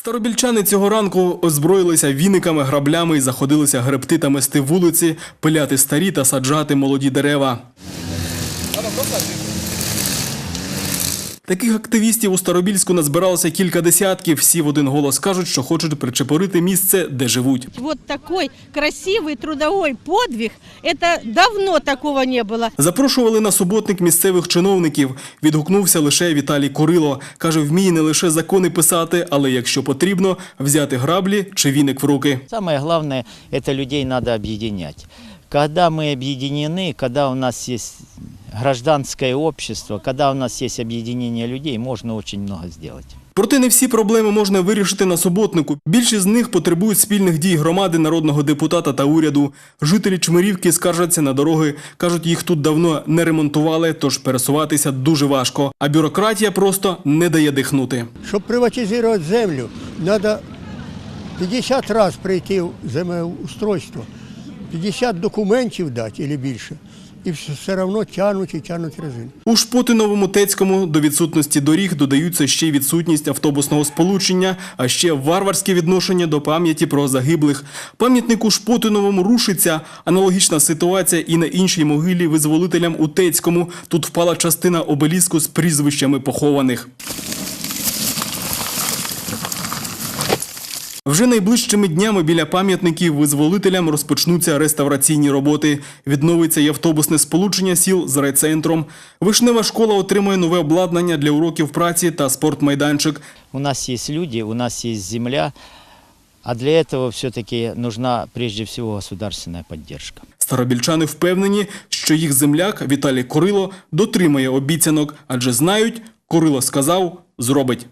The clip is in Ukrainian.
Старобільчани цього ранку озброїлися віниками, граблями і заходилися гребти та мести вулиці, пиляти старі та саджати молоді дерева. Таких активістів у Старобільську назбиралося кілька десятків. Всі в один голос кажуть, що хочуть причепорити місце, де живуть. Вот такой красивый трудовой подвиг, это давно такого не было. Запрошували на суботник місцевих чиновників. Відгукнувся лише Віталій Курило. Каже, вміє не лише закони писати, але якщо потрібно, взяти граблі чи віник в руки. Самое главное, это людей надо объединять. Когда мы объединены, когда у нас есть гражданское общество, когда у нас есть объединение людей, можно очень много сделать. Проте не всі проблеми можна вирішити на суботнику. Більшість з них потребують спільних дій громади, народного депутата та уряду. Жителі Чмирівки скаржаться на дороги. кажуть, їх тут давно не ремонтували, тож пересуватися дуже важко. А бюрократія просто не дає дихнути. Щоб приватизувати землю, треба 50 разів прийти в землеустройство, 50 документів дати або більше. І все, одно тягнуть і тягнуть резину. У Шпотиновому Тецькому до відсутності доріг додаються ще й відсутність автобусного сполучення, а ще варварське відношення до пам'яті про загиблих. Пам'ятник у Шпотиновому рушиться. Аналогічна ситуація і на іншій могилі визволителям у Тецькому. Тут впала частина обеліску з прізвищами похованих. Вже найближчими днями біля пам'ятників визволителям розпочнуться реставраційні роботи. Відновиться й автобусне сполучення сіл з райцентром. Вишнева школа отримує нове обладнання для уроків праці та спортмайданчик. У нас есть люди, у нас есть земля, а для этого все-таки нужна прежде всего государственная поддержка. Старобільчани впевнені, що їх земляк Віталій Корило дотримає обіцянок, адже знають, Корило сказав, зробить.